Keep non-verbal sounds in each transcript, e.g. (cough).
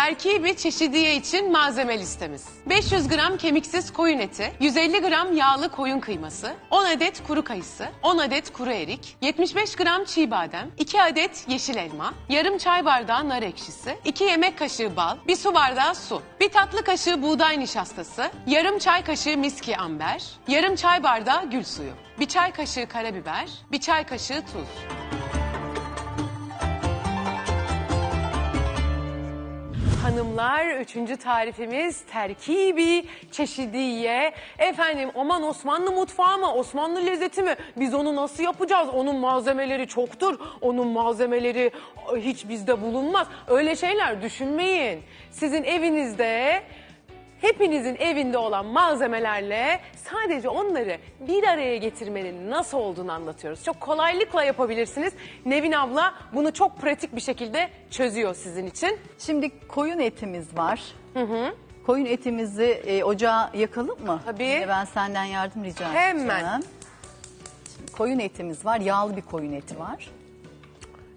Terkibi çeşidiye için malzeme listemiz. 500 gram kemiksiz koyun eti, 150 gram yağlı koyun kıyması, 10 adet kuru kayısı, 10 adet kuru erik, 75 gram çiğ badem, 2 adet yeşil elma, yarım çay bardağı nar ekşisi, 2 yemek kaşığı bal, 1 su bardağı su, 1 tatlı kaşığı buğday nişastası, yarım çay kaşığı miski amber, yarım çay bardağı gül suyu, 1 çay kaşığı karabiber, 1 çay kaşığı tuz. Hanımlar üçüncü tarifimiz terkibi çeşidiye. Efendim aman Osmanlı mutfağı mı Osmanlı lezzeti mi biz onu nasıl yapacağız? Onun malzemeleri çoktur. Onun malzemeleri ay, hiç bizde bulunmaz. Öyle şeyler düşünmeyin. Sizin evinizde hepinizin evinde olan malzemelerle sadece onları bir araya getirmenin nasıl olduğunu anlatıyoruz. Çok kolaylıkla yapabilirsiniz. Nevin abla bunu çok pratik bir şekilde çözüyor sizin için. Şimdi koyun etimiz var. Koyun etimizi e, ocağa yakalım mı? Tabii. Yine ben senden yardım rica Hemen. edeceğim. Şimdi koyun etimiz var. Yağlı bir koyun eti var.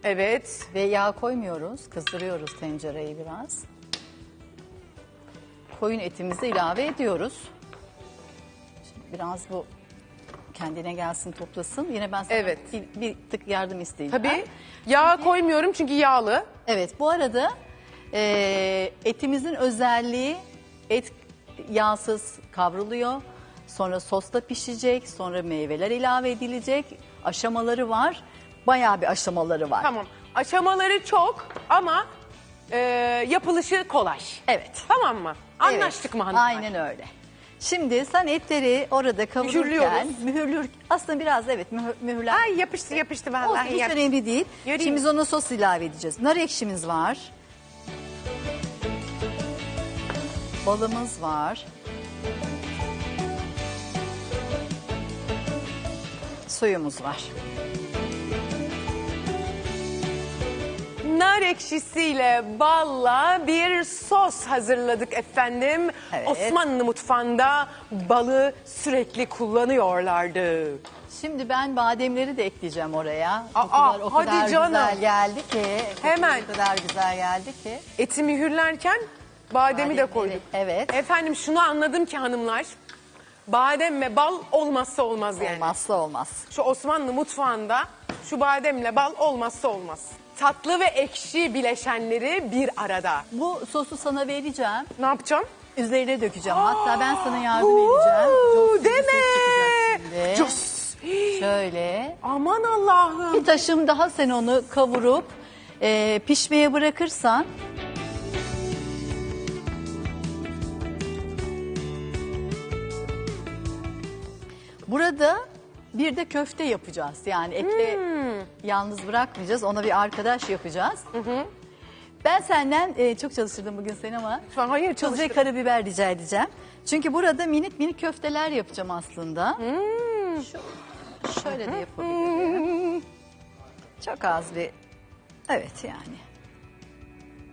Evet. Ve yağ koymuyoruz. Kızdırıyoruz tencereyi biraz. Koyun etimizi ilave ediyoruz. Şimdi biraz bu kendine gelsin toplasın. Yine ben sana Evet. bir, bir tık yardım isteyeceğim. Tabii. Yağ koymuyorum çünkü yağlı. Evet bu arada e, etimizin özelliği et yağsız kavruluyor. Sonra sosta pişecek. Sonra meyveler ilave edilecek. Aşamaları var. Bayağı bir aşamaları var. Tamam. Aşamaları çok ama e, yapılışı kolay. Evet. Tamam mı? Anlaştık mı hanımlar? Aynen öyle. Şimdi sen etleri orada kavururken Mühürlüyoruz. mühürlür aslında biraz evet mühür, mühürler. Ay yapıştı yapıştı Olsun vallahi. hiç yapıştı. önemli değil. Yarayım. Şimdi biz ona sos ilave edeceğiz. Nar ekşimiz var. Balımız var. Suyumuz var. Nar ekşisiyle balla bir sos hazırladık efendim. Evet. Osmanlı mutfağında balı sürekli kullanıyorlardı. Şimdi ben bademleri de ekleyeceğim oraya. Aa, Kokular o hadi kadar canım. güzel geldi ki. Hemen. O kadar güzel geldi ki. Eti mühürlerken bademi de Bademleri, koyduk. evet. Efendim şunu anladım ki hanımlar. Badem ve bal olmazsa olmaz yani. Olmazsa olmaz. Şu Osmanlı mutfağında şu bademle bal olmazsa olmaz. Tatlı ve ekşi bileşenleri bir arada. Bu sosu sana vereceğim. Ne yapacağım? Üzerine dökeceğim. Hatta ben sana yardım Uuu, edeceğim. Gibi Deme. şimdi. Cos. Şöyle. Aman Allah'ım. Bir taşım daha sen onu kavurup e, pişmeye bırakırsan Burada bir de köfte yapacağız. Yani etle yalnız bırakmayacağız. Ona bir arkadaş yapacağız. Ben senden e, çok çalıştırdım bugün seni ama Şu an hayır tuz ve çalıştım. karabiber rica edeceğim. Çünkü burada minik minik köfteler yapacağım aslında. Şu- şöyle de yapabilirim. Çok az bir evet yani.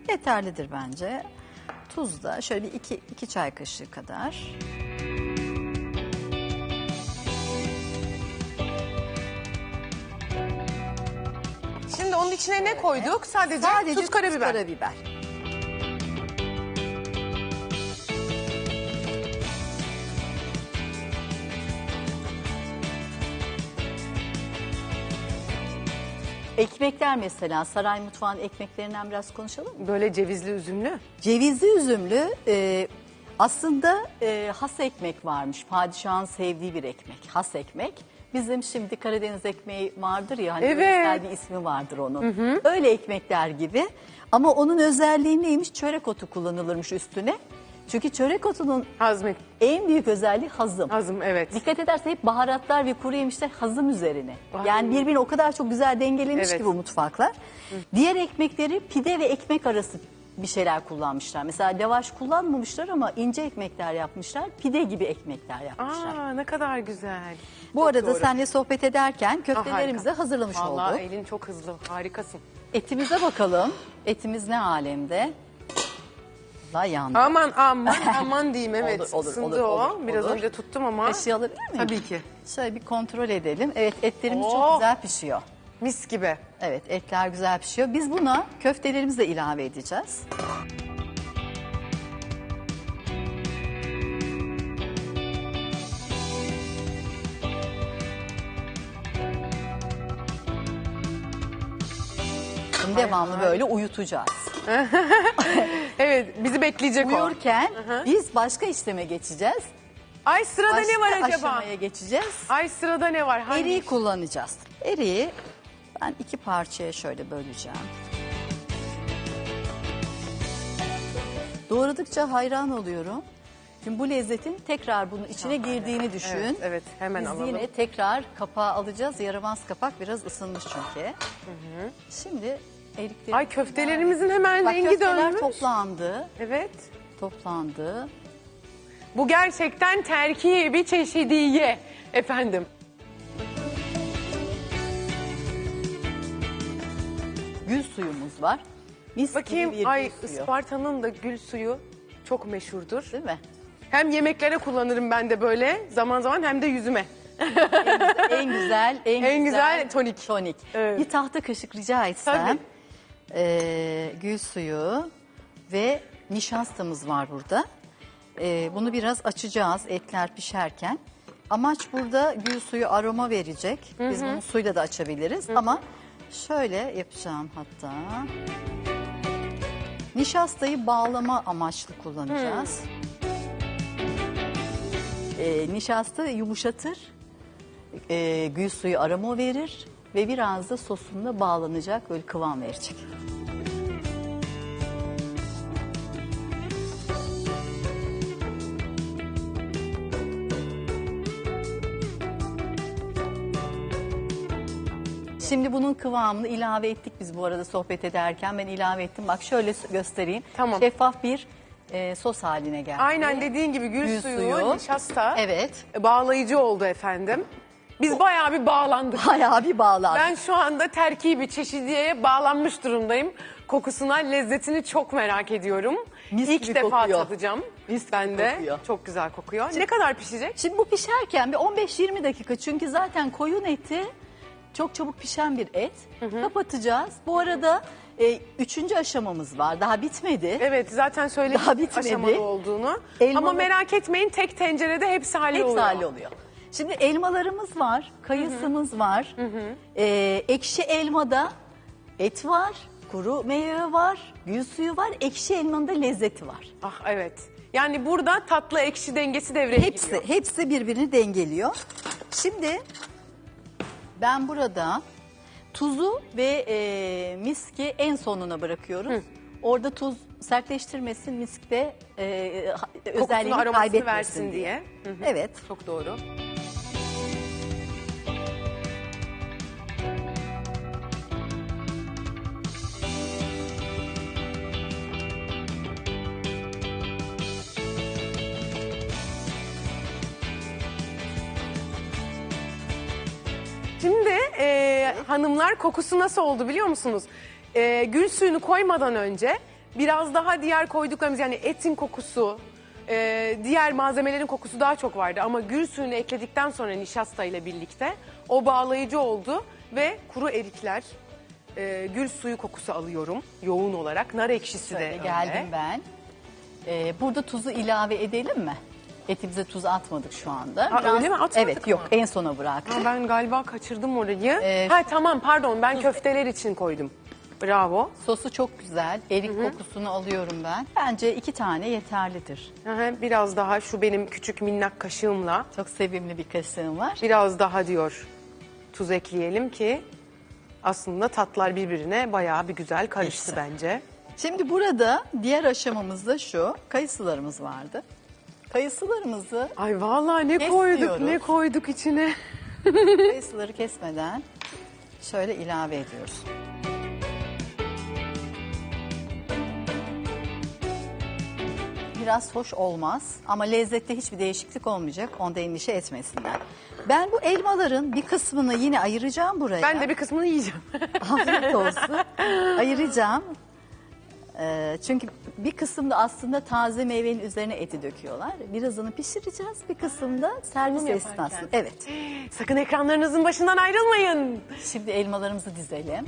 Yeterlidir bence. Tuz da şöyle bir iki, iki çay kaşığı kadar. İçine ne koyduk? Sadece, Sadece tuz karabiber. karabiber. Ekmekler mesela saray mutfağının ekmeklerinden biraz konuşalım mı? Böyle cevizli üzümlü. Cevizli üzümlü e, aslında e, has ekmek varmış. Padişahın sevdiği bir ekmek. Has ekmek. Bizim şimdi Karadeniz ekmeği vardır ya hani Evet. özel bir ismi vardır onun. Öyle ekmekler gibi. Ama onun özelliği neymiş? Çörek otu kullanılırmış üstüne. Çünkü çörek otunun Hazmet. en büyük özelliği hazım. Hazım evet. Dikkat ederse hep baharatlar ve kuru yemişler hazım üzerine. Vay. Yani birbirine o kadar çok güzel dengelemiş Evet. ki bu mutfaklar. Diğer ekmekleri pide ve ekmek arası bir şeyler kullanmışlar. Mesela lavaş kullanmamışlar ama ince ekmekler yapmışlar. Pide gibi ekmekler yapmışlar. Aa ne kadar güzel. bu Çok arada doğru. seninle sohbet ederken köftelerimizi hazırlamış Vallahi olduk. elin çok hızlı. Harikasın. Etimize bakalım. Etimiz ne alemde? La yandı. Aman aman (laughs) aman diyeyim evet. Olur, olur, Isındı olur, o. olur, Biraz olur. önce tuttum ama. Kaşığı alabilir miyim? Tabii ki. Şöyle bir kontrol edelim. Evet etlerimiz Oh. çok güzel pişiyor. Mis gibi. Evet etler güzel pişiyor. Biz buna köftelerimizi de ilave edeceğiz. Şimdi devamlı böyle uyutacağız. (laughs) Evet bizi bekleyecek o. Uyurken biz başka işleme geçeceğiz. Ay sırada Başka ne var acaba? aşamaya geçeceğiz. Ay sırada ne var? Hangi? Eriği kullanacağız. Eriği ben iki parçaya şöyle böleceğim. Doğradıkça hayran oluyorum. Şimdi bu lezzetin tekrar bunun içine girdiğini düşün. Evet, evet, hemen Biz alalım. yine tekrar kapağı alacağız. Yaramaz kapak biraz ısınmış çünkü. Şimdi erikleri... Ay köftelerimizin hemen Bak rengi köfteler dönmüş. toplandı. Evet. Toplandı. Bu gerçekten terkibi çeşidiye efendim. Gül suyumuz var. Mis gibi Bakayım bir ay gül suyu. Isparta'nın da gül suyu çok meşhurdur. Değil mi? Hem yemeklere kullanırım ben de böyle zaman zaman hem de yüzüme. (laughs) en güzel, en, En güzel tonik. Tonik. Evet. Bir tahta kaşık rica etsem. Tabii. Ee, gül suyu ve nişastamız var burada. Ee, bunu biraz açacağız etler pişerken. Amaç burada gül suyu aroma verecek. Biz bunu suyla da açabiliriz ama şöyle yapacağım hatta. Nişastayı bağlama amaçlı kullanacağız. Ee, nişasta yumuşatır, e, gül suyu aroma verir ve biraz da sosunda bağlanacak, böyle kıvam verecek. Şimdi bunun kıvamını ilave ettik biz bu arada sohbet ederken. Ben ilave ettim. Bak şöyle göstereyim. Tamam. Şeffaf bir e, sos haline geldi. Aynen dediğin gibi gül, Gül suyu, suyu. nişasta Evet. bağlayıcı oldu efendim. Biz bayağı bir bağlandık. Bayağı bir bağlandı. Ben şu anda terkibi çeşidiyeye bağlanmış durumdayım. Kokusuna, lezzetini çok merak ediyorum. Mis İlk gibi defa kokuyor. tadacağım. Mis ben gibi de. kokuyor. Çok güzel kokuyor. Ne kadar pişecek? Şimdi bu pişerken bir 15-20 dakika çünkü zaten koyun eti çok çabuk pişen bir et. Kapatacağız. Bu arada e, üçüncü aşamamız var. Daha bitmedi. Evet zaten söyledik Daha bitmedi. aşamalı olduğunu. Elmalı- Ama merak etmeyin tek tencerede hepsi halloluyor. Hepsi halloluyor. Şimdi elmalarımız var, kayısımız var. Ee, ekşi elmada et var, kuru meyve var, gül suyu var. Ekşi elmanın da lezzeti var. Ah evet. Yani burada tatlı ekşi dengesi devreye Hepsi, giriyor. hepsi birbirini dengeliyor. Şimdi ben burada tuzu ve e, miski en sonuna bırakıyoruz. Orada tuz sertleştirmesin, misk de e, ha- özelliğini aromasını kaybetmesin versin diye. diye. Hı hı. Evet. Çok doğru. Şimdi e, hanımlar kokusu nasıl oldu biliyor musunuz? E, gül suyunu koymadan önce biraz daha diğer koyduklarımız yani etin kokusu, e, diğer malzemelerin kokusu daha çok vardı. Ama gül suyunu ekledikten sonra nişasta ile birlikte o bağlayıcı oldu ve kuru erikler, e, gül suyu kokusu alıyorum yoğun olarak. Nar ekşisi de Şöyle öyle. geldim ben. Ee, burada tuzu ilave edelim mi? Etimize tuz atmadık şu anda. Ha, öyle mi? Atmadık Evet mı? yok en sona bıraktık. Ha, ben galiba kaçırdım orayı. Ee, ha tamam pardon ben köfteler için koydum. Bravo. Sosu çok güzel. Erik kokusunu alıyorum ben. Bence iki tane yeterlidir. Aha, Biraz daha şu benim küçük minnak kaşığımla Çok sevimli bir kaşığım var. biraz daha diyor tuz ekleyelim ki aslında tatlar birbirine bayağı bir güzel karıştı Karışsın. bence. Şimdi burada diğer aşamamız da şu. Kayısılarımız vardı. Kayısılarımızı Ay vallahi ne koyduk ne koyduk içine. (laughs) (laughs) kayısıları kesmeden şöyle ilave ediyoruz. Biraz hoş olmaz ama lezzette hiçbir değişiklik olmayacak. Onda endişe etmesinler. Ben bu elmaların bir kısmını yine ayıracağım buraya. Ben de bir kısmını yiyeceğim. Afiyet olsun. (laughs) Ayıracağım. Ee, çünkü bir kısımda aslında taze meyvenin üzerine eti döküyorlar. Birazını pişireceğiz. Bir kısımda servis Sunum yaparken. esnasında. (gasps) Evet. Sakın ekranlarınızın başından ayrılmayın. Şimdi elmalarımızı dizelim.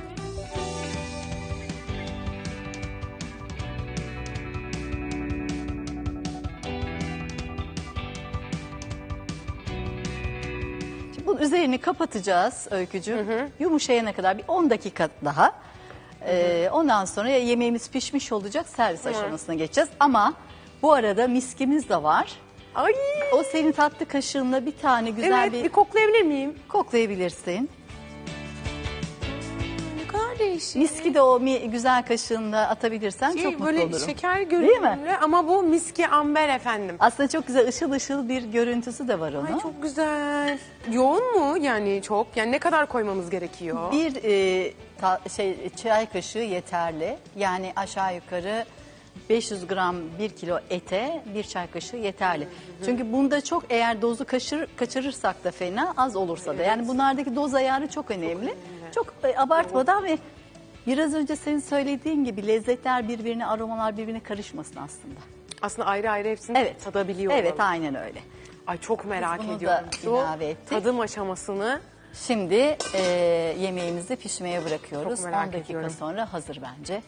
Şimdi bunun üzerini kapatacağız Öykücüğüm. Yumuşayana kadar bir 10 dakika daha. Ee, ondan sonra yemeğimiz pişmiş olacak. Servis aşamasına geçeceğiz. Ama bu arada miskimiz de var. Ay. O senin tatlı kaşığınla bir tane güzel Evet bir bir koklayabilir miyim? koklayabilirsin. Değişik. Miski de o mi- güzel kaşığınla atabilirsen Şey, çok mutlu böyle olurum. şeker Değil görünümlü ama bu miski amber efendim. Aslında çok güzel ışıl ışıl bir görüntüsü de var onun. Ay çok güzel. Yoğun mu yani çok? Yani ne kadar koymamız gerekiyor? Bir e, ta- şey çay kaşığı yeterli. Yani aşağı yukarı 500 gram 1 kilo ete bir çay kaşığı yeterli. Çünkü bunda çok eğer dozu kaçır, kaçırırsak da fena az olursa da. Yani bunlardaki doz ayarı çok önemli. Çok, e, abartmadan ve biraz önce senin söylediğin gibi lezzetler birbirine aromalar birbirine karışmasın aslında. Aslında ayrı ayrı hepsini Evet. tadabiliyor Evet olalım. aynen öyle. Ay çok merak Biz bunu da ediyorum. Şu ilave ettik. tadım aşamasını Şimdi e, yemeğimizi pişmeye bırakıyoruz. Çok merak 10 dakika ediyorum. sonra hazır bence.